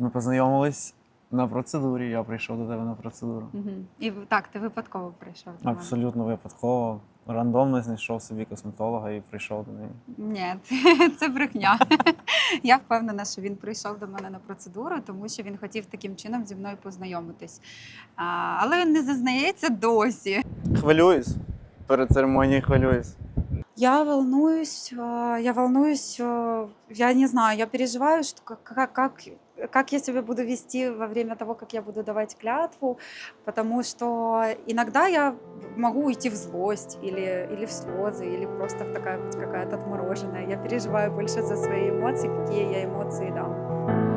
Ми познайомились на процедурі. Я прийшов до тебе на процедуру. Угу. І так, ти випадково прийшов до мене. Абсолютно випадково. Рандомно знайшов собі косметолога і прийшов до неї. Ні, це брехня. Я впевнена, що він прийшов до мене на процедуру, тому що він хотів таким чином зі мною познайомитись. А, але він не зазнається досі. Хвилююсь. Перед церемонією хвилююсь. Я волнуюсь, э, я волнуюсь, э, я не знаю, я переживаю, что как, как, как, как я себя буду вести во время того, как я буду давать клятву, потому что иногда я могу уйти в злость или, или в слезы, или просто в такая вот какая-то отмороженная. Я переживаю больше за свои эмоции, какие я эмоции дам.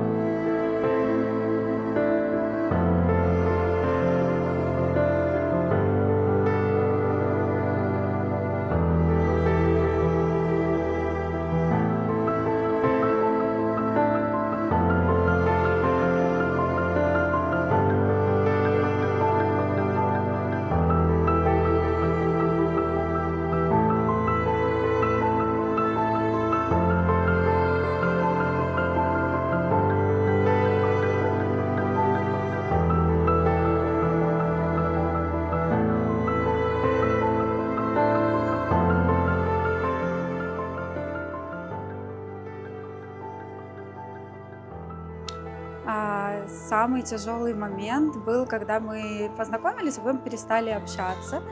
Самый тяжелый момент был, когда мы познакомились, а потом перестали общаться,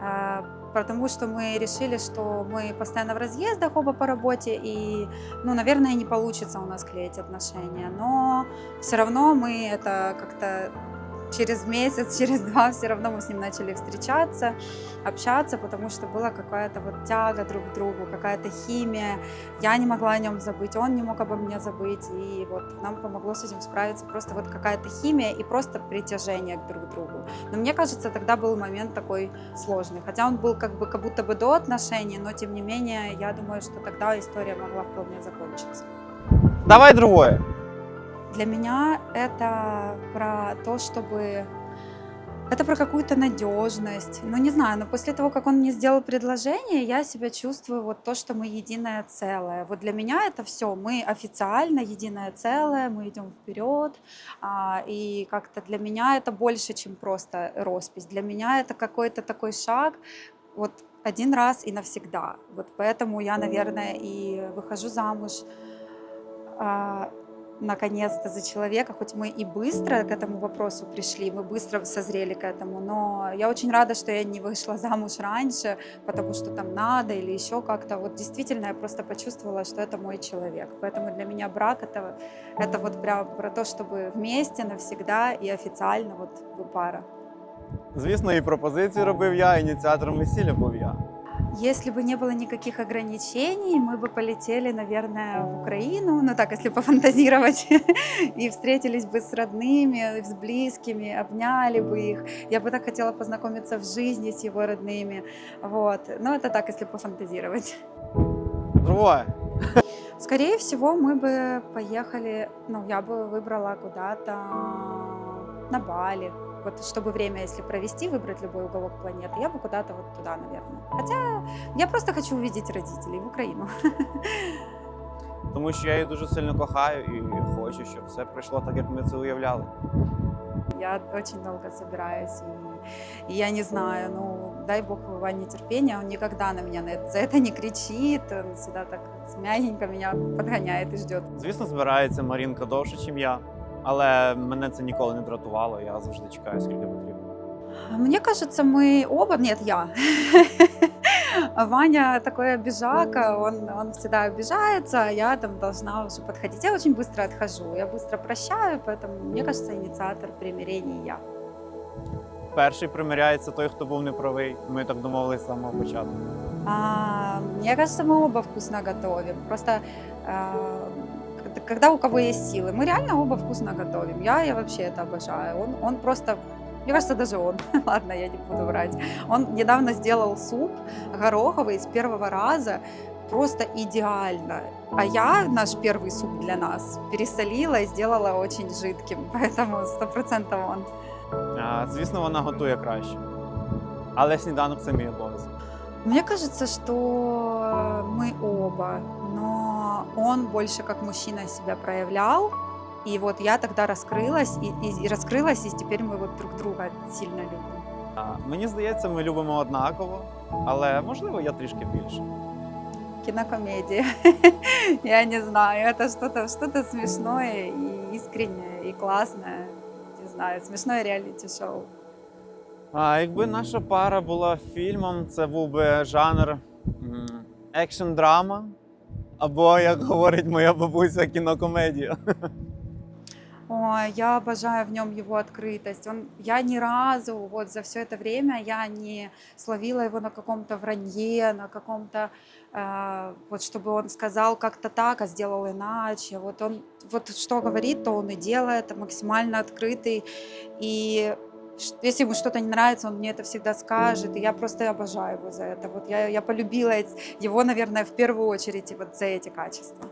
а, потому что мы решили, что мы постоянно в разъездах оба по работе, и, ну, наверное, не получится у нас клеить отношения. Но все равно мы это как-то через месяц, через два все равно мы с ним начали встречаться, общаться, потому что была какая-то вот тяга друг к другу, какая-то химия. Я не могла о нем забыть, он не мог обо мне забыть. И вот нам помогло с этим справиться просто вот какая-то химия и просто притяжение к друг другу. Но мне кажется, тогда был момент такой сложный. Хотя он был как бы как будто бы до отношений, но тем не менее, я думаю, что тогда история могла вполне закончиться. Давай другое. Для меня это про то, чтобы это про какую-то надежность. Ну, не знаю, но после того, как он мне сделал предложение, я себя чувствую вот то, что мы единое целое. Вот для меня это все. Мы официально единое целое, мы идем вперед. А, и как-то для меня это больше, чем просто роспись. Для меня это какой-то такой шаг, вот один раз и навсегда. Вот поэтому я, наверное, и выхожу замуж а, наконец-то за человека, хоть мы и быстро к этому вопросу пришли, мы быстро созрели к этому, но я очень рада, что я не вышла замуж раньше, потому что там надо или еще как-то. Вот действительно я просто почувствовала, что это мой человек. Поэтому для меня брак это, это вот прям про то, чтобы вместе навсегда и официально вот вы пара. Звісно, і пропозицію робив я, ініціатором весілля був я. Если бы не было никаких ограничений, мы бы полетели, наверное, в Украину, ну так, если пофантазировать, и встретились бы с родными, с близкими, обняли бы их. Я бы так хотела познакомиться в жизни с его родными. Вот. Но это так, если пофантазировать. Другое. Скорее всего, мы бы поехали, ну, я бы выбрала куда-то на Бали. Вот чтобы время, если провести, выбрать любой уголок планеты, я бы куда-то вот туда, наверное. Хотя я просто хочу увидеть родителей в Украину. Тому що я її дуже сильно кохаю і хочу, щоб все пройшло так, як ми це уявляли. Я очень долго собираюсь, и, и я не знаю, ну, дай бог Ване терпения, он никогда на меня на это- за это не кричит, он всегда так мягенько меня подгоняет и ждет. Звісно, збирається Марінка довше, ніж я, але мене це ніколи не дратувало. Я завжди чекаю, скільки потрібно. Мне кажется, мы оба, нет, я. Ваня такой обижака, он, он всегда обижается, а я там должна уже подходить. Я очень быстро отхожу, я быстро прощаю, поэтому мне кажется, инициатор примирения я. Перший примиряється той, хто був неправий. Ми так домовились з самого початку. А, мне кажется, мы оба вкусно готовим. Просто а, когда- когда у кого есть силы, мы реально оба вкусно готовим. Я, я вообще это обожаю. Он, он просто, мне кажется, даже он, ладно, я не буду врать. Он недавно сделал суп гороховый с первого раза, просто идеально. А я наш первый суп для нас пересолила и сделала очень жидким, поэтому сто процентов он. А, Звісно, вона готує краще. Але сніданок це мій обов'язок. Мне кажется, что мы оба, но он больше как мужчина себя проявлял, И вот я тогда раскрылась, и, и- и раскрылась, и теперь мы вот друг друга сильно любим. А, Мені здається, ми любимо однаково, але можливо я трішки більше. Кинокомедия. Я не знаю, это что-то что смешное и искреннее, и классное. Не знаю, смешное реалити-шоу. А якби наша пара була фільмом, це був би жанр екшн драма. Або, як говорить моя бабуся, кінокомедія. Ой, я обожаю в нем его открытость. Он, я ни разу вот за все это время я не словила его на каком-то вранье, на каком-то э, вот чтобы он сказал как-то так, а сделал иначе. Вот он вот что говорит, то он и делает, максимально открытый. И ш- если ему что-то не нравится, он мне это всегда скажет. И я просто обожаю его за это. Вот я, я полюбила эт- его, наверное, в первую очередь и вот за эти качества.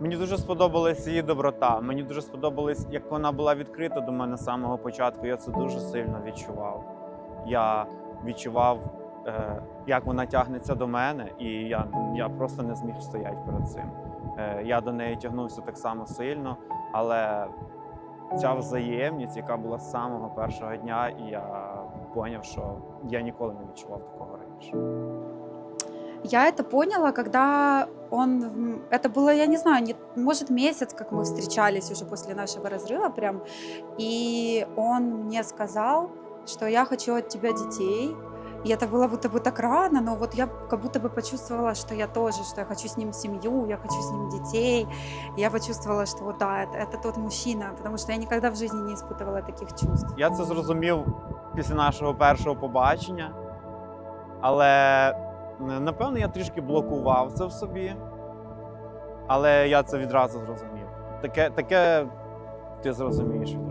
Мені дуже сподобалась її доброта. Мені дуже сподобалось, як вона була відкрита до мене з самого початку. Я це дуже сильно відчував. Я відчував, е, як вона тягнеться до мене, і я, я просто не зміг стояти перед цим. Е, я до неї тягнувся так само сильно, але ця взаємність, яка була з самого першого дня, і я зрозумів, що я ніколи не відчував такого раніше. Я это поняла, когда он, м, это было, я не знаю, не- может месяц, как мы встречались уже после нашего разрыва прям, и он мне сказал, что я хочу от тебя детей, и это было будто бы так рано, но вот я как будто бы почувствовала, что я тоже, что я хочу с ним семью, я хочу с ним детей. И я почувствовала, что вот да, это, это тот мужчина, потому что я никогда в жизни не испытывала таких чувств. Я це зрозумів після нашого першого побачення, але е, напевно я трішки блокував це в собі. Але я це відразу зрозумів. Таке, таке ти зрозумієш відразу.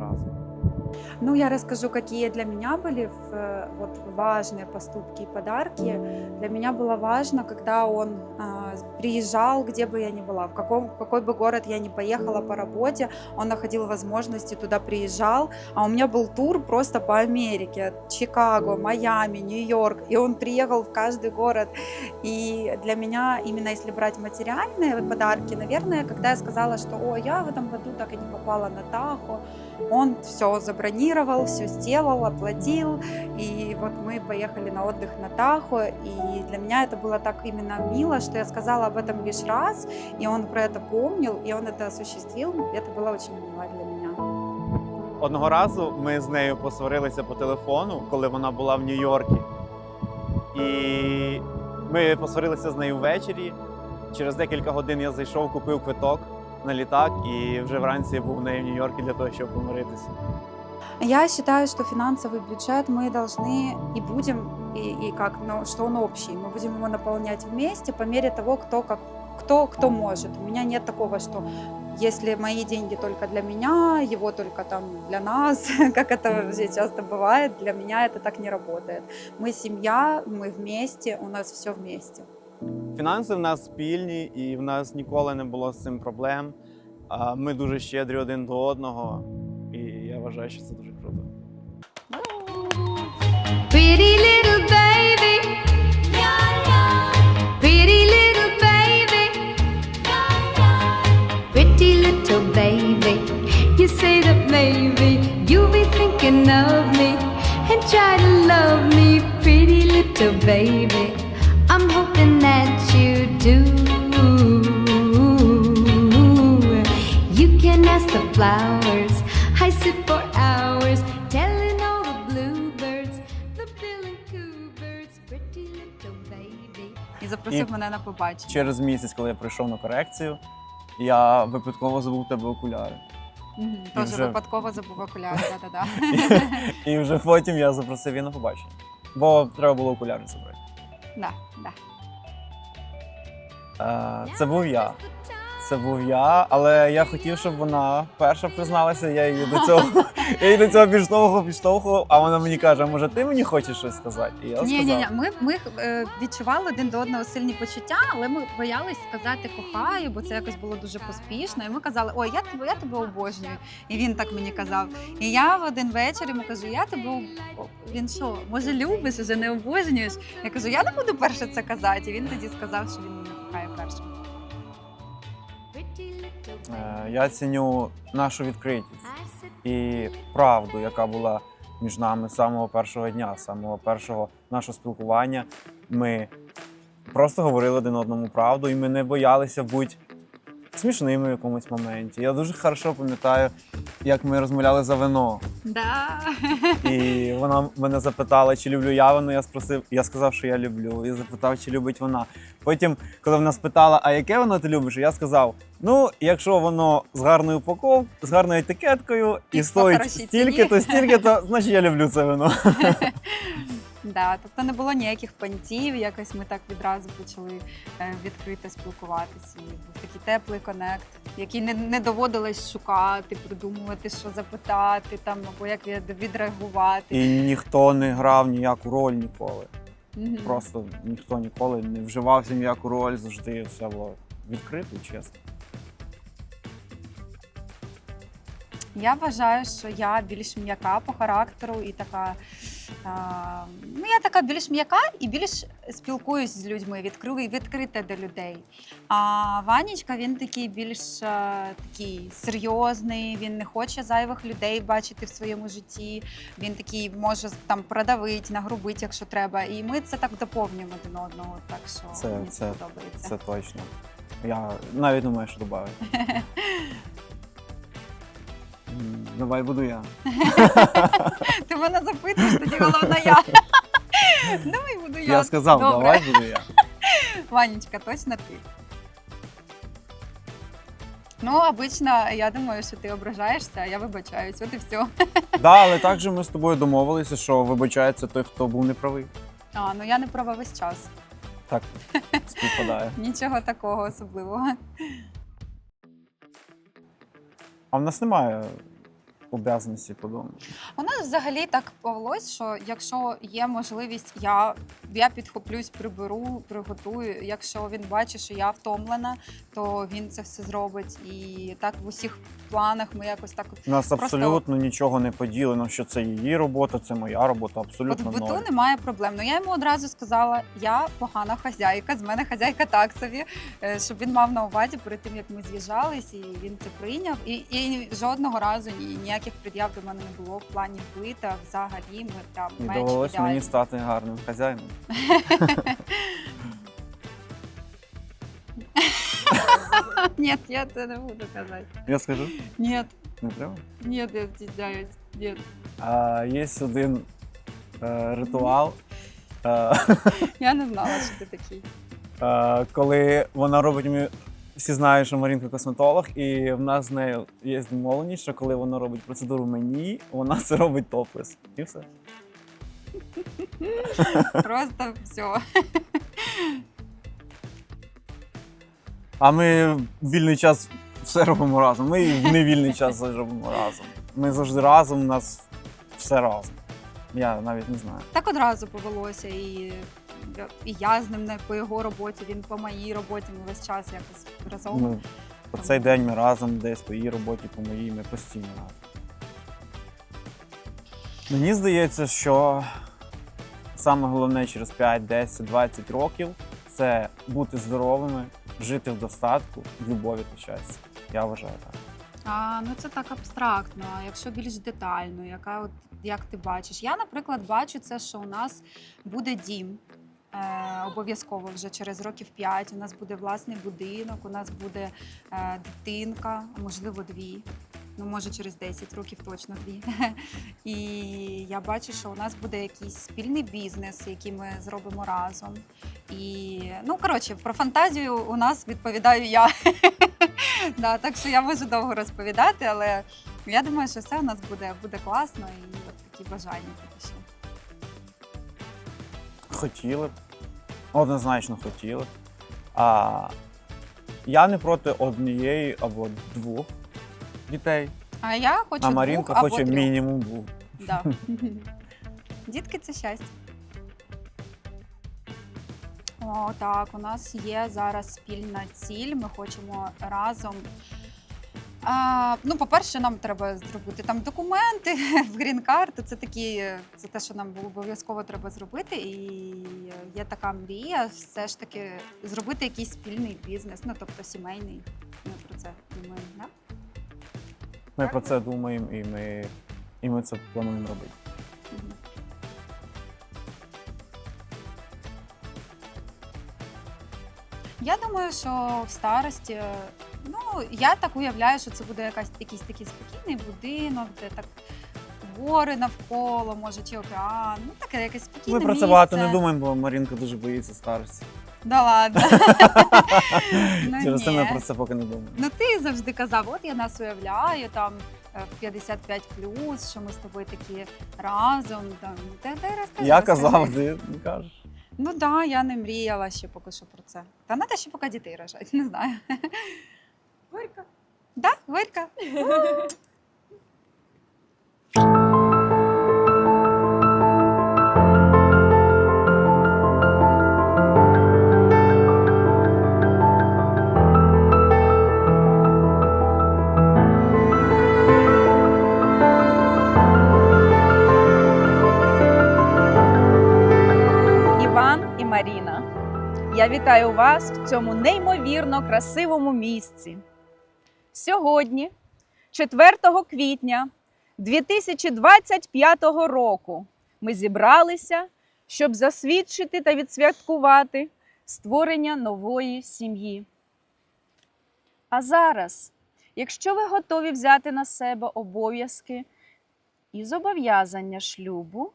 Ну, я расскажу, какие для меня были э, вот, важные поступки и подарки. Для меня было важно, когда он а, приезжал, где бы я ни была, в, каком, в какой бы город я ни поехала по работе, он находил возможности, туда приезжал. А у меня был тур просто по Америке, Чикаго, Майами, Нью-Йорк, и он приехал в каждый город. И для меня, именно если брать материальные подарки, наверное, когда я сказала, что «О, я в этом году так и не попала на Тахо», он все забронировал, все сделал, оплатил, и вот мы поехали на отдых на Тахо, и для меня это было так именно мило, что я сказала об этом лишь раз, и он про это помнил, и он это осуществил, и это было очень мило для меня. Одного разу ми з нею посварилися по телефону, коли вона була в Нью-Йорку. І ми посварилися з нею ввечері. Через декілька годин я зайшов, купив квиток на літак, і вже вранці я був в неї в Нью-Йорку для того, щоб помиритися. Я считаю, что финансовый бюджет мы должны и будем, и, и как, ну, что он общий, мы будем его наполнять вместе по мере того, кто как кто, кто может. У меня нет такого, что если мои деньги только для меня, его только там для нас, как это вообще часто бывает, для меня это так не работает. Мы семья, мы вместе, у нас все вместе. Фінанси в нас спільні, і в нас ніколи не було з цим проблем. Ми дуже щедрі один до одного, і я вважаю, що це дуже круто. Pretty little baby. Pretty little baby. Pretty little baby. You say that maybe you'll be thinking of me and try to love me, pretty little baby. I'm hoping that you do. You can ask the flowers. I sit for hours telling all the bluebirds, the bill and coo birds, pretty little baby. І запросив І- мене на побачення. Через місяць, коли я прийшов на корекцію, я випадково забув тебе окуляри. Мгм, Теж вже- випадково забув окуляри, да-да-да. І вже потім я запросив її на побачення. Бо треба було окуляри забрати. Да, да. Е, Це був я. Це був я, але я хотів, щоб вона перша призналася. Я її до цього я її до цього підштовхував, підштовхував, а вона мені каже: може, ти мені хочеш щось сказати? І я сказав. ні, ні. Ми, ми е, відчували один до одного сильні почуття, але ми боялись сказати кохаю, бо це якось було дуже поспішно. І ми казали, ой, я тебе, я тебе обожнюю. І він так мені казав. І я в один вечір йому кажу, я тебе він що, може, любиш, уже не обожнюєш? Я кажу, я не буду перше це казати. І він тоді сказав, що він мене кохає першим. Е, Я ціню нашу відкритість і правду, яка була між нами з самого першого дня, з самого першого нашого спілкування. Ми просто говорили один одному правду, і ми не боялися бути смішними в якомусь моменті. Я дуже хорошо пам'ятаю, як ми розмовляли за вино. Да. І вона мене запитала, чи люблю я вино. Я спросив, я сказав, що я люблю. І запитав, чи любить вона. Потім, коли вона спитала, а яке воно ти любиш, я сказав: ну, якщо воно з гарною упаков, з гарною етикеткою і, І стоїть стільки, то стільки, то значить я люблю це вино. Да, тобто не було ніяких понтів, якось ми так відразу почали е, відкрито спілкуватися. І був такий теплий конект, який не, не доводилось шукати, придумувати, що запитати, там або як від- відреагувати. І ніхто не грав ніяку роль ніколи. Мгм. Просто ніхто ніколи не вживався ніяку роль, завжди все було відкрито і чесно. Я вважаю, що я більш м'яка по характеру і така. Ну, я така більш м'яка і більш спілкуюсь з людьми, відкритий, відкрита до людей. А Ванічка він такий більш такий серйозний, він не хоче зайвих людей бачити в своєму житті. Він такий може там продавити, нагрубити, якщо треба. І ми це так доповнюємо один одного. Так що Це- мені це це- подобається. Це точно. Я навіть не маю, що додати. Давай буду я. Ти мене запитуєш, тоді головна я. Давай буду я. Я сказав, Добре. давай буду я. Ванечка, точно ти. Ну, обично, я думаю, що ти ображаєшся, а я вибачаюсь. От і все. Да, але також ми з тобою домовилися, що вибачається той, хто був неправий. А, ну я не права весь час. Так співпадає. Нічого такого особливого. А в нас немає обов'язаності по дому. У нас взагалі так повелось, що якщо є можливість, я, я підхоплюсь, приберу, приготую. Якщо він бачить, що я втомлена, то він це все зробить. І так в усіх планах ми якось так У нас Просто- абсолютно нічого не поділено, що це її робота, це моя робота, От в абсолютно биту немає проблем. Ну я йому одразу сказала, я погана хазяйка, з мене хазяйка так собі, е, щоб він мав на увазі перед тим, як ми з'їжджались, і він це прийняв. І, і жодного разу ні, ніяких пред'яв до мене не було в плані бита. Взагалі ми там І менш довелось мені стати гарним хазяїном. Ні, я це не буду казати. Я скажу, Ні, не треба. ні, я стісняюсь. Ні. А, є один е, ритуал, е, Я не знала, що ти такий. е, коли вона робить мені. Всі знають, що Марінка косметолог, і в нас з нею є домовленість, що коли вона робить процедуру мені, вона це робить топлес. І все. Просто все. А ми в вільний час все робимо разом. Ми і в невільний час все робимо разом. Ми завжди разом, у нас все разом. Я навіть не знаю. Так одразу повелося, і, і я з ним не по його роботі, він по моїй роботі. Ми весь час якось разом. Ну, по цей день ми разом десь по її роботі, по моїй, ми постійно разом. Мені здається, що саме головне через 5, 10, 20 років це бути здоровими, жити в достатку, в любові та щастя. Я вважаю так. А, ну це так абстрактно. Якщо більш детально, яка от як ти бачиш? Я, наприклад, бачу це, що у нас буде дім. Е, обов'язково вже через років 5 у нас буде власний будинок, у нас буде е, дитинка, можливо, дві. Ну, може, через 10 років точно дві. І я бачу, що у нас буде якийсь спільний бізнес, який ми зробимо разом. І ну коротше, про фантазію у нас відповідаю я. Да, так що я можу довго розповідати, але я думаю, що все у нас буде, буде класно і такі бажання що. Хотіли б. Однозначно хотіли. А я не проти однієї або двох дітей. А я хочу а Марінка двох або хоче трьох. мінімум двох. Да. Дітки це щастя. О, так, у нас є зараз спільна ціль. Ми хочемо разом А, ну, по-перше, нам треба зробити там документи в грін-карту. Це такі, це те, що нам обов'язково треба зробити. І є така мрія, все ж таки зробити якийсь спільний бізнес, ну тобто сімейний. Ми про це думаємо. Да? Ми про це думаємо і ми, і ми це плануємо робити. Я думаю, що в старості, ну я так уявляю, що це буде якась якийсь такий спокійний будинок, де так гори навколо, може, чи океан. Ну таке якесь спокійне Ми про це місце. багато не думаємо, бо Марінка дуже боїться старості. Да ладно. Ну, Через це ми про це поки не думаємо. Ну ти завжди казав, от я нас уявляю там е, в 55 що ми з тобою такі разом. Там. Та, та, розкажи, Я розкажи. казав, ти не кажеш. Ну так, да, я не мріяла ще поки що про це. Та треба ще поки дітей рожати, не знаю. Горько. Да, горька. Я вітаю вас в цьому неймовірно красивому місці. Сьогодні, 4 квітня 2025 року, ми зібралися, щоб засвідчити та відсвяткувати створення нової сім'ї. А зараз, якщо ви готові взяти на себе обов'язки і зобов'язання шлюбу,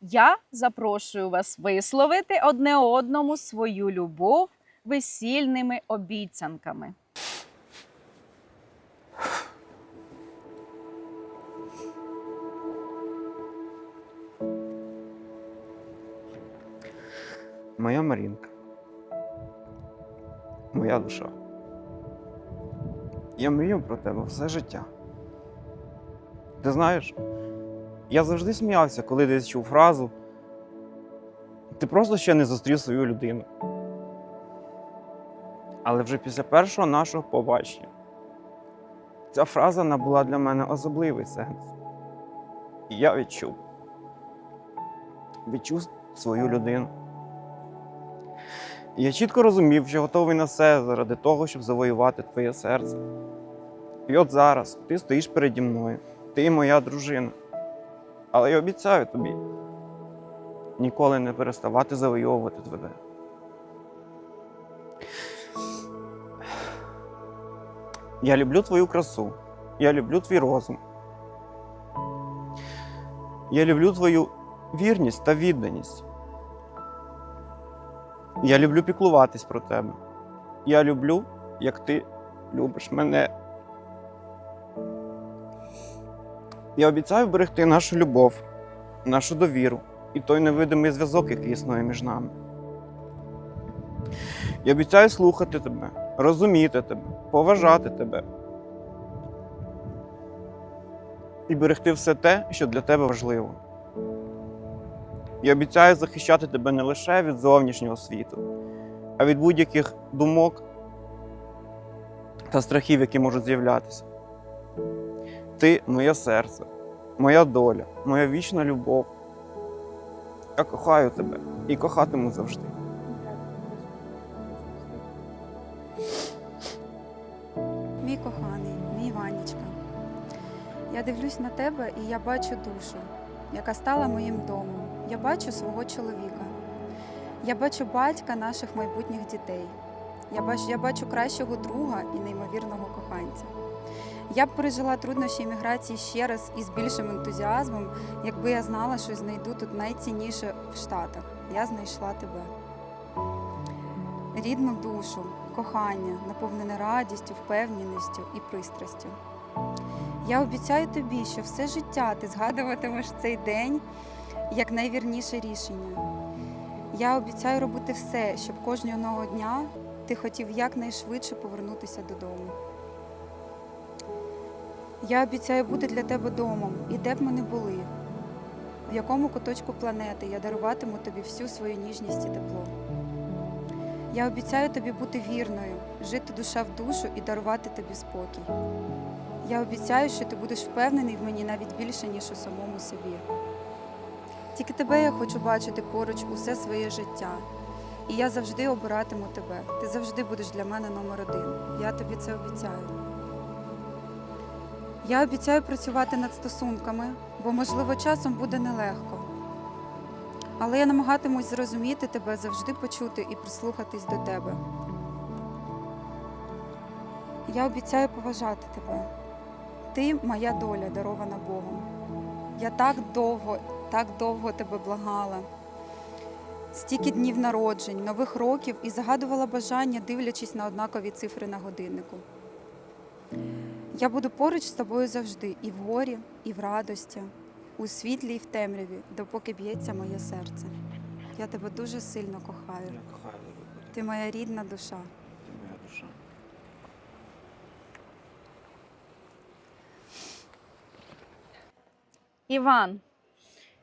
я запрошую вас висловити одне одному свою любов весільними обіцянками. Моя Марінка. Моя душа. Я мрію про тебе все життя. Ти знаєш, я завжди сміявся, коли десь чув фразу. Ти просто ще не зустрів свою людину. Але вже після першого нашого побачення ця фраза набула для мене особливий сенс. І я відчув. Відчув свою людину. Я чітко розумів, що готовий на все заради того, щоб завоювати твоє серце. І от зараз ти стоїш переді мною, ти моя дружина. Але я обіцяю тобі ніколи не переставати завойовувати тебе. Я люблю твою красу, я люблю твій розум. Я люблю твою вірність та відданість. Я люблю піклуватись про тебе. Я люблю, як ти любиш мене. Я обіцяю берегти нашу любов, нашу довіру і той невидимий зв'язок, який існує між нами. Я обіцяю слухати тебе, розуміти тебе, поважати тебе і берегти все те, що для тебе важливо. Я обіцяю захищати тебе не лише від зовнішнього світу, а від будь-яких думок та страхів, які можуть з'являтися. Ти моє серце, моя доля, моя вічна любов. Я кохаю тебе і кохатиму завжди. Мій коханий, мій Ванечка. Я дивлюсь на тебе і я бачу душу, яка стала моїм домом. Я бачу свого чоловіка. Я бачу батька наших майбутніх дітей. Я бачу, я бачу кращого друга і неймовірного коханця. Я б пережила труднощі еміграції ще раз із більшим ентузіазмом, якби я знала, що знайду тут найцінніше в Штатах. Я знайшла тебе. Рідну душу, кохання, наповнене радістю, впевненістю і пристрастю. Я обіцяю тобі, що все життя ти згадуватимеш цей день як найвірніше рішення. Я обіцяю робити все, щоб кожного дня ти хотів якнайшвидше повернутися додому. Я обіцяю бути для тебе домом, і де б ми не були, в якому куточку планети я даруватиму тобі всю свою ніжність і тепло. Я обіцяю тобі бути вірною, жити душа в душу і дарувати тобі спокій. Я обіцяю, що ти будеш впевнений в мені навіть більше, ніж у самому собі. Тільки тебе я хочу бачити поруч усе своє життя. І я завжди обиратиму тебе. Ти завжди будеш для мене номер один. Я тобі це обіцяю. Я обіцяю працювати над стосунками, бо, можливо, часом буде нелегко. Але я намагатимусь зрозуміти тебе, завжди почути і прислухатись до тебе. Я обіцяю поважати тебе. Ти моя доля, дарована Богом. Я так довго, так довго тебе благала. Стільки днів народжень, нових років і загадувала бажання, дивлячись на однакові цифри на годиннику. Я буду поруч з тобою завжди, і в горі, і в радості, у світлі і в темряві, допоки б'ється моє серце. Я тебе дуже сильно кохаю. Я кохаю тебе, Ти моя рідна душа. Ти моя душа. Іван,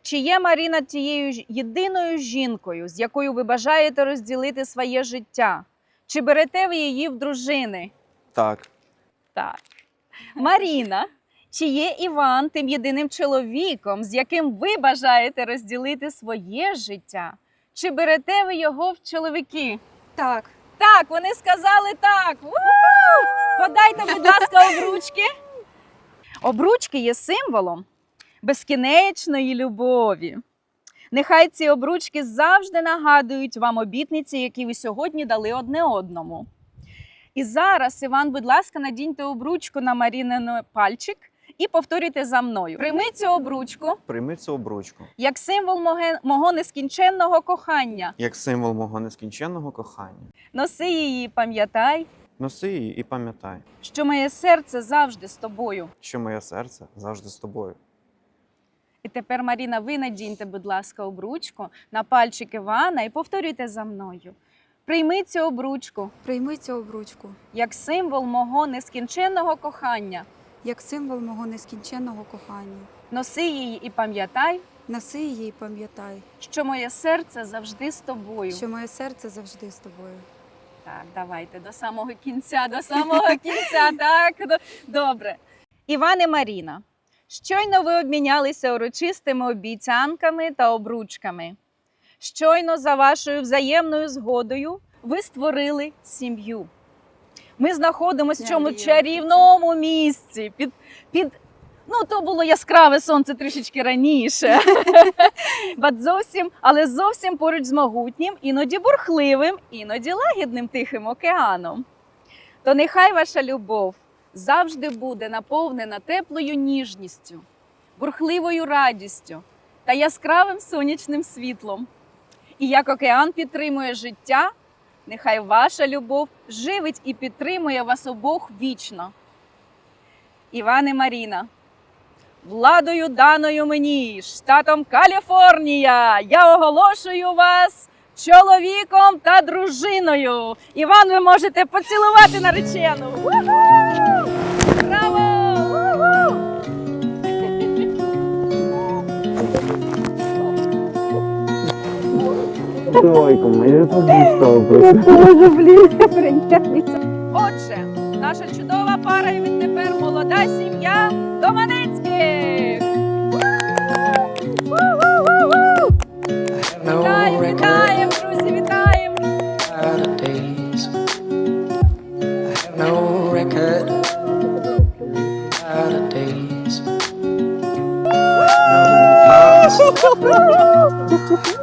чи є Маріна тією ж єдиною жінкою, з якою ви бажаєте розділити своє життя? Чи берете ви її в дружини? Так. Так. Маріна, чи є Іван тим єдиним чоловіком, з яким ви бажаєте розділити своє життя? Чи берете ви його в чоловіки? Так, Так, вони сказали так. у Подайте, будь ласка, обручки. Обручки є символом безкінечної любові. Нехай ці обручки завжди нагадують вам обітниці, які ви сьогодні дали одне одному. І зараз, Іван, будь ласка, надіньте обручку на Марінин пальчик і повторюйте за мною. Прийми цю обручку Прийми цю обручку як символ моге- мого нескінченного кохання. як символ мого нескінченного кохання. Носи її, пам'ятай, Носи її і пам'ятай, що моє серце завжди з тобою. що моє серце завжди з тобою. І тепер, Маріна, ви надіньте, будь ласка, обручку на пальчик Івана і повторюйте за мною. Прийми цю обручку прийми цю обручку як символ мого нескінченного кохання. як символ мого нескінченного кохання. Носи її і пам'ятай, Носи її і пам'ятай, що моє серце завжди з тобою. що моє серце завжди з тобою. Так, давайте до самого кінця, до самого кінця. Так, до- добре. Іван і Маріна. Щойно ви обмінялися урочистими обіцянками та обручками. Щойно за вашою взаємною згодою ви створили сім'ю. Ми знаходимося в це. чарівному місці. Під, під, ну, то було яскраве сонце трішечки раніше. Зовсім, але зовсім поруч з могутнім, іноді бурхливим, іноді лагідним тихим океаном. То нехай ваша любов завжди буде наповнена теплою ніжністю, бурхливою радістю та яскравим сонячним світлом. І як океан підтримує життя, нехай ваша любов живить і підтримує вас обох вічно. Іван і Маріна, владою даною мені, штатом Каліфорнія, я оголошую вас чоловіком та дружиною. Іван, ви можете поцілувати наречену. Тройку, моя Отже, наша чудова пара і відтепер молода сім'я Доманецьких. Вітаємо, вітаємо, друзі, вітаємо!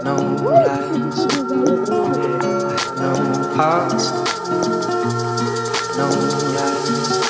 no past, no lies.